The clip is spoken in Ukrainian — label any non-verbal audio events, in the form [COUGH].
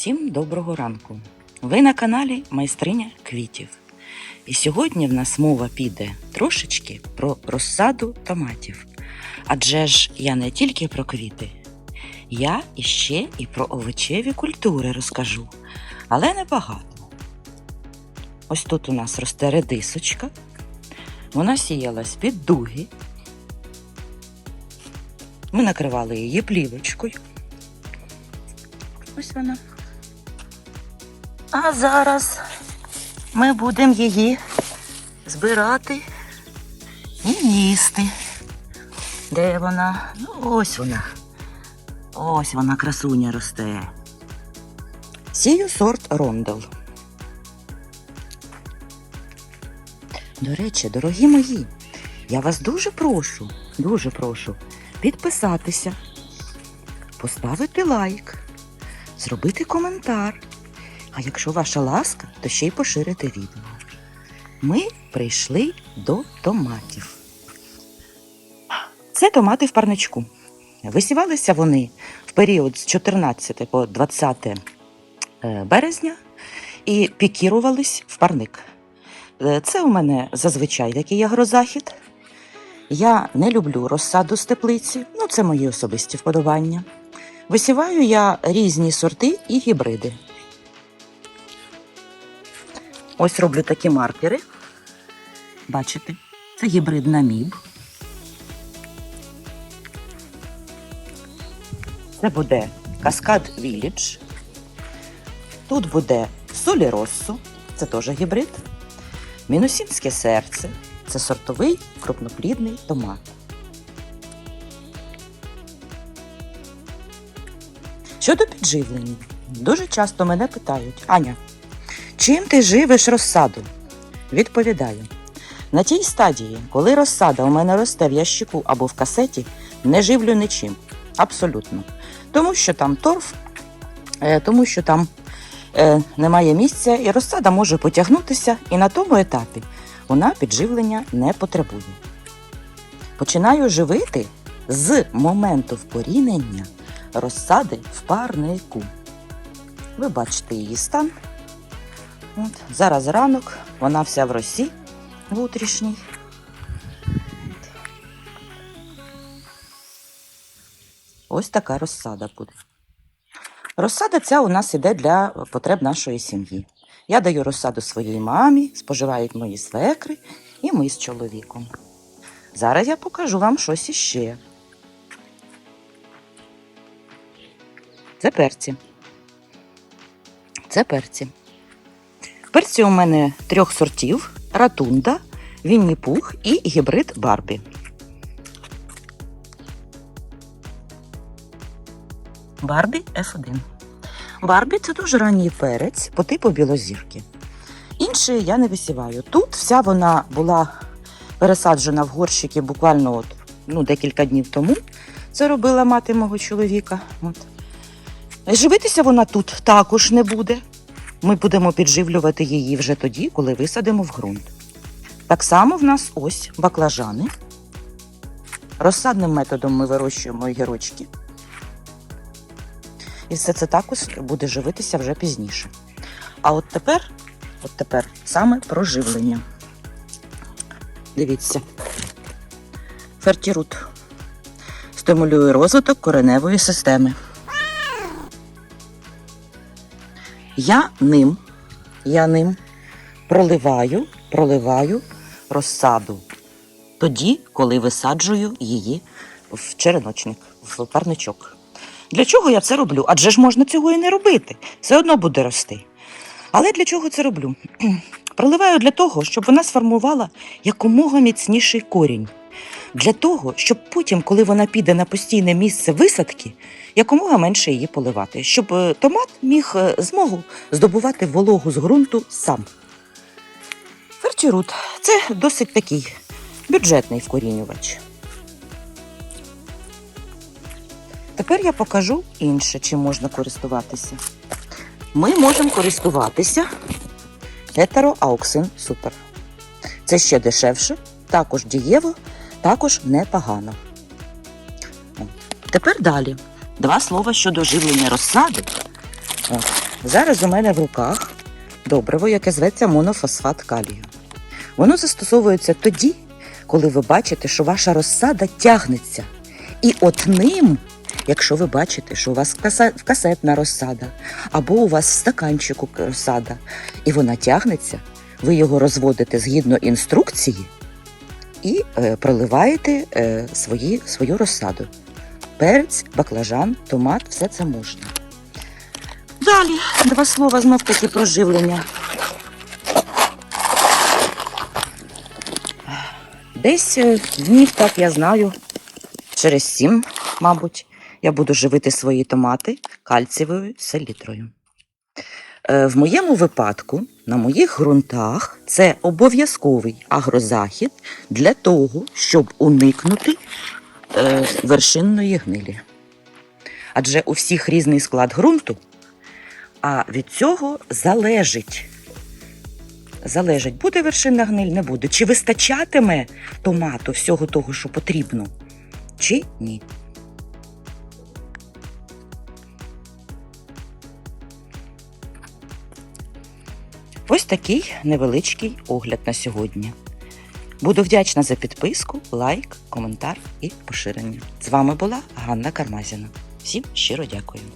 Всім доброго ранку! Ви на каналі Майстриня квітів. І сьогодні в нас мова піде трошечки про розсаду томатів. Адже ж я не тільки про квіти, я іще і про овочеві культури розкажу, але небагато. Ось тут у нас росте редисочка. Вона сіялась під дуги. Ми накривали її плівочкою. Ось вона. А зараз ми будемо її збирати і їсти. Де вона? Ну, ось вона. Ось вона, красуня росте. Сію сорт рондел. До речі, дорогі мої, я вас дуже прошу, дуже прошу підписатися, поставити лайк, зробити коментар. Якщо ваша ласка, то ще й поширити відео. Ми прийшли до томатів. Це томати в парничку. Висівалися вони в період з 14 по 20 е, березня і пікірувались в парник. Е, Це у мене зазвичай такий агрозахід. Я не люблю розсаду з теплиці, ну це мої особисті вподобання. Висіваю я різні сорти і гібриди. Ось роблю такі маркери. Бачите, це гібрид наміб. Це буде Каскад Village. Тут буде Солі Россо, це теж гібрид. Мінусінське серце це сортовий крупноплідний томат. Щодо підживлення, дуже часто мене питають: Аня, чим ти живиш розсаду? Відповідаю: на тій стадії, коли розсада у мене росте в ящику або в касеті, не живлю нічим. Абсолютно. Тому що там торф, е, тому що там е, немає місця, і розсада може потягнутися, і на тому етапі вона підживлення не потребує. Починаю живити з моменту вкорінення розсади в парнику. Ви бачите її стан. От, зараз ранок, вона вся в росі внутрішній. Ось така розсада буде. Розсада ця у нас іде для потреб нашої сім'ї. Я даю розсаду своїй мамі, споживають мої свекри і ми з чоловіком. Зараз я покажу вам щось іще. Це перці. Це перці. Перці у мене трьох сортів: ратунда, вінні пух і гібрид Барбі. Барбі F1. Барбі це дуже ранній перець по типу білозірки. Інші я не висіваю. Тут вся вона була пересаджена в горщики буквально от, ну, декілька днів тому. Це робила мати мого чоловіка. От. Живитися вона тут також не буде. Ми будемо підживлювати її вже тоді, коли висадимо в ґрунт. Так само в нас ось баклажани. Розсадним методом ми вирощуємо огірочки. І все це також буде живитися вже пізніше. А от тепер, от тепер саме про живлення. Дивіться. Фертірут стимулює розвиток кореневої системи. Я ним, я ним проливаю, проливаю розсаду тоді, коли висаджую її в череночник, в парничок. Для чого я це роблю? Адже ж можна цього і не робити. Все одно буде рости. Але для чого це роблю? [CLEARS THROAT] Проливаю для того, щоб вона сформувала якомога міцніший корінь. Для того, щоб потім, коли вона піде на постійне місце висадки, якомога менше її поливати, щоб е, томат міг е, змогу здобувати вологу з ґрунту сам. Ферчерут це досить такий бюджетний вкорінювач. Тепер я покажу інше, чим можна користуватися. Ми можемо користуватися Ауксин Супер. Це ще дешевше, також дієво, також непогано. Тепер далі. Два слова щодо живлення розсади. О, Зараз у мене в руках добриво, яке зветься монофосфат калію. Воно застосовується тоді, коли ви бачите, що ваша розсада тягнеться. І от ним, якщо ви бачите, що у вас касетна розсада, або у вас в стаканчику розсада, і вона тягнеться, ви його розводите згідно інструкції і е, проливаєте е, свої, свою розсаду. Перець, баклажан, томат все це можна. Далі два слова знов таки про живлення. Десь е, днів, так я знаю, через сім, мабуть, я буду живити свої томати кальцієвою селітрою. Е, В моєму випадку на моїх ґрунтах це обов'язковий агрозахід для того, щоб уникнути е, вершинної гнилі. Адже у всіх різний склад ґрунту, а від цього залежить. Залежить, буде вершинна гниль, не буде. Чи вистачатиме томату всього того, що потрібно, чи ні. Ось такий невеличкий огляд на сьогодні. Буду вдячна за підписку, лайк, коментар і поширення. З вами була Ганна Кармазіна. Всім щиро дякую.